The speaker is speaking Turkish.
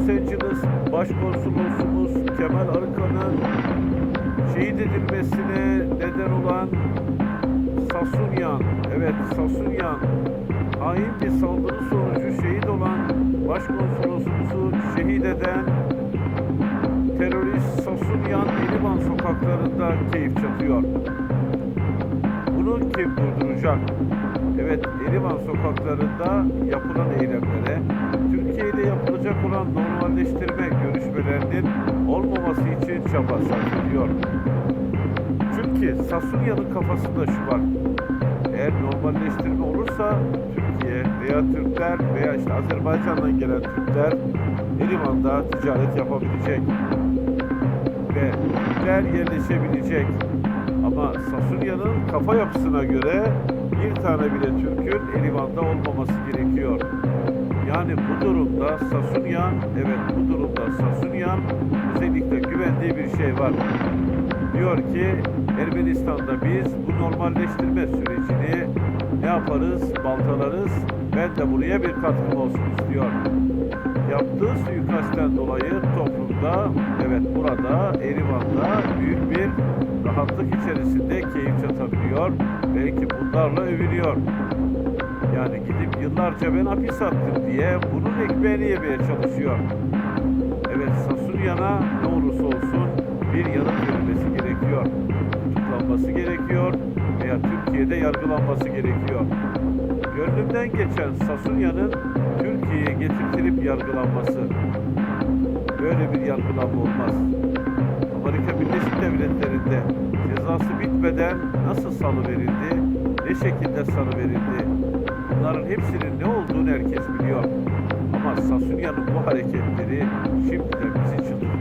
Los Angeles Başkonsolosumuz Kemal Arıkan'ın şehit edilmesine neden olan Sasunyan, evet Sasunyan hain bir saldırı sonucu şehit olan başkonsolosumuzu şehit eden terörist Sasunyan Erivan sokaklarında keyif çatıyor. Bunu kim durduracak? Evet, Erivan sokaklarında yapılan eylemlere, Türkiye ile yapılacak olan normalleştirme görüşmelerinin olmaması için çaba sarf ediyor. Çünkü Sasunya'nın kafasında şu var. Eğer normalleştirme olursa Türkiye veya Türkler veya işte Azerbaycan'dan gelen Türkler Erivan'da ticaret yapabilecek ve Türkler yerleşebilecek. Ama Sasunya'nın kafa yapısına göre bir tane bile Türk'ün Erivan'da olmaması gerekiyor. Yani bu durumda Sasunyan, evet bu durumda Sasunyan özellikle güvendiği bir şey var. Diyor ki Ermenistan'da biz bu normalleştirme sürecini ne yaparız? Baltalarız. Ben de buraya bir katkım olsun istiyor. Yaptığı suikastten dolayı toplumda, evet burada Erivan'da büyük bir rahatlık içerisinde keyif çatabiliyor. Belki bunlarla övünüyor. Yani gidip yıllarca ben hapis attım diye bunun ekmeğini yemeye çalışıyor. Evet Sasunyan'a ne olursa olsun bir yanıt verilmesi gerekiyor. Tutuklanması gerekiyor veya Türkiye'de yargılanması gerekiyor. Gönlümden geçen Sasunya'nın Türkiye'ye getirtilip yargılanması. Böyle bir yargılanma olmaz. Amerika Birleşik Devletleri'nde cezası bitmeden nasıl salı verildi, ne şekilde salı verildi, bunların hepsinin ne olduğunu herkes biliyor. Ama Sasunya'nın bu hareketleri şimdiden bizi çıldırmaya